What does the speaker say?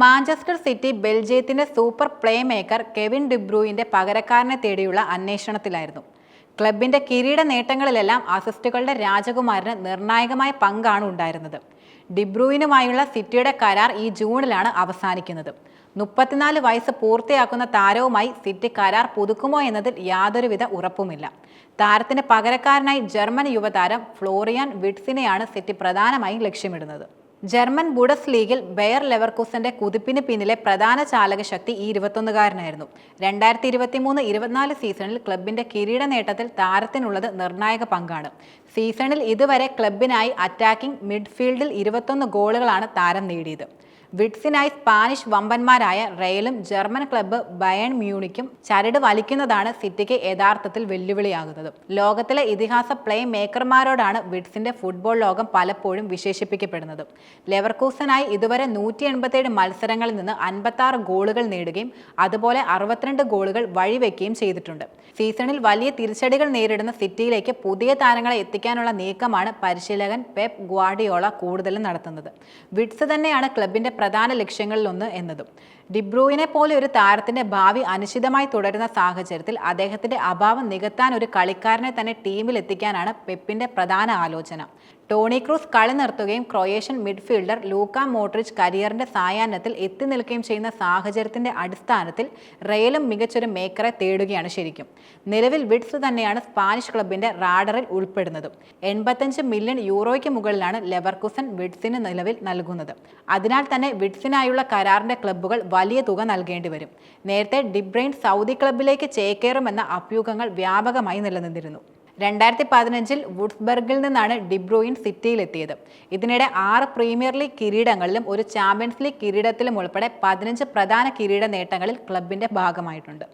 Manchester city ബെൽജിയത്തിന്റെ super play maker Kevin ഡിബ്രൂയിന്റെ പകരക്കാരനെ തേടിയുള്ള അന്വേഷണത്തിലായിരുന്നു. ക്ലബിന്റെ കിരീട നേട്ടങ്ങളിലെല്ലാം അസിസ്റ്റുകളുടെ രാജകുമാരന് നിർണായകമായ പങ്കാണ് ഉണ്ടായിരുന്നത്. ഡിബ്രൂയിനുമായുള്ള സിറ്റിയുടെ കരാർ ഈ ജൂണിലാണ് അവസാനിക്കുന്നത്. മുപ്പത്തിനാല് വയസ്സ് പൂർത്തിയാക്കുന്ന താരവുമായി സിറ്റി കരാർ പുതുക്കുമോ എന്നതിൽ യാതൊരുവിധ ഉറപ്പുമില്ല. താരത്തിന് പകരക്കാരനായി ജർമ്മൻ യുവതാരം ഫ്ലോറിയാൻ വിഡ്സിനെയാണ് സിറ്റി പ്രധാനമായും ലക്ഷ്യമിടുന്നത്. ജർമ്മൻ ബുഡസ് ലീഗിൽ ബെയർ ലെവർക്കൂസന്റെ കുതിപ്പിന് പിന്നിലെ പ്രധാന ചാലകശക്തി ഈ ഇരുപത്തൊന്നുകാരനായിരുന്നു. രണ്ടായിരത്തി ഇരുപത്തി മൂന്ന് ഇരുപത്തിനാല് സീസണിൽ ക്ലബിന്റെ കിരീട നേട്ടത്തിൽ താരത്തിനുള്ളത് നിർണായക പങ്കാണ്. സീസണിൽ ഇതുവരെ ക്ലബിനായി അറ്റാക്കിംഗ് മിഡ്ഫീൽഡിൽ ഇരുപത്തൊന്ന് ഗോളുകളാണ് താരം നേടിയത്. വിഡ്സിനായി സ്പാനിഷ് വമ്പന്മാരായ റയലും ജർമ്മൻ ക്ലബ്ബ് ബയൺ മ്യൂണിക്കും ചരട് വലിക്കുന്നതാണ് സിറ്റിക്ക് യഥാർത്ഥത്തിൽ വെല്ലുവിളിയാകുന്നത്. ലോകത്തിലെ ഇതിഹാസ പ്ലേ മേക്കർമാരോടാണ് വിഡ്സിന്റെ ഫുട്ബോൾ ലോകം പലപ്പോഴും വിശേഷിപ്പിക്കപ്പെടുന്നത്. ലെവർകൂസനായി ഇതുവരെ നൂറ്റി എൺപത്തിയേഴ് മത്സരങ്ങളിൽ നിന്ന് അൻപത്തി ഗോളുകൾ നേടുകയും അതുപോലെ അറുപത്തിരണ്ട് ഗോളുകൾ വഴിവെക്കുകയും ചെയ്തിട്ടുണ്ട്. സീസണിൽ വലിയ തിരിച്ചടികൾ നേരിടുന്ന സിറ്റിയിലേക്ക് പുതിയ താരങ്ങളെ എത്തിക്കാനുള്ള നീക്കമാണ് പരിശീലകൻ പെപ് ഗ്വാഡിയോള കൂടുതലും നടത്തുന്നത്. വിഡ്സ് തന്നെയാണ് ക്ലബിന്റെ പ്രധാന ലക്ഷ്യങ്ങളിലൊന്ന് എന്നതും. ഡിബ്രൂയിനെ പോലെ ഒരു താരത്തിന്റെ ഭാവി അനിശ്ചിതമായി തുടരുന്ന സാഹചര്യത്തിൽ അദ്ദേഹത്തിന്റെ അഭാവം നികത്താൻ ഒരു കളിക്കാരനെ തന്നെ ടീമിൽ എത്തിക്കാനാണ് പെപ്പിന്റെ പ്രധാന ആലോചന. ടോണി ക്രൂസ് കളി നിർത്തുകയും ക്രൊയേഷ്യൻ മിഡ്ഫീൽഡർ ലൂക്ക മോട്രിച്ച് കരിയറിന്റെ സായാഹ്നത്തിൽ എത്തി നിൽക്കുകയും ചെയ്യുന്ന സാഹചര്യത്തിന്റെ അടിസ്ഥാനത്തിൽ റെയിലും മികച്ചൊരു മേക്കറെ തേടുകയാണ് ശരിക്കും. നിലവിൽ വിഡ്സ് തന്നെയാണ് സ്പാനിഷ് ക്ലബിന്റെ റാഡറിൽ ഉൾപ്പെടുന്നത്. എൺപത്തഞ്ച് മില്യൺ യൂറോയ്ക്ക് മുകളിലാണ് ലെവർകുസൻ വിഡ്സിന് നിലവിൽ നൽകുന്നത്. അതിനാൽ തന്നെ വിഡ്സിനായുള്ള കരാറിന്റെ ക്ലബ്ബുകൾ വലിയ തുക നൽകേണ്ടി വരും. നേരത്തെ ഡിബ്രെയിൻ സൗദി ക്ലബിലേക്ക് ചേക്കേറുമെന്ന അഭ്യൂഹങ്ങൾ വ്യാപകമായി നിലനിന്നിരുന്നു. രണ്ടായിരത്തി പതിനഞ്ചിൽ വുഡ്സ്ബർഗിൽ നിന്നാണ് ഡിബ്രൂയിൻ സിറ്റിയിലെത്തിയത്. ഇതിനിടെ ആറ് പ്രീമിയർ ലീഗ് കിരീടങ്ങളിലും ഒരു ചാമ്പ്യൻസ് ലീഗ് കിരീടത്തിലും ഉൾപ്പെടെ പതിനഞ്ച് പ്രധാന കിരീട നേട്ടങ്ങളിൽ ക്ലബിന്റെ ഭാഗമായിട്ടുണ്ട്.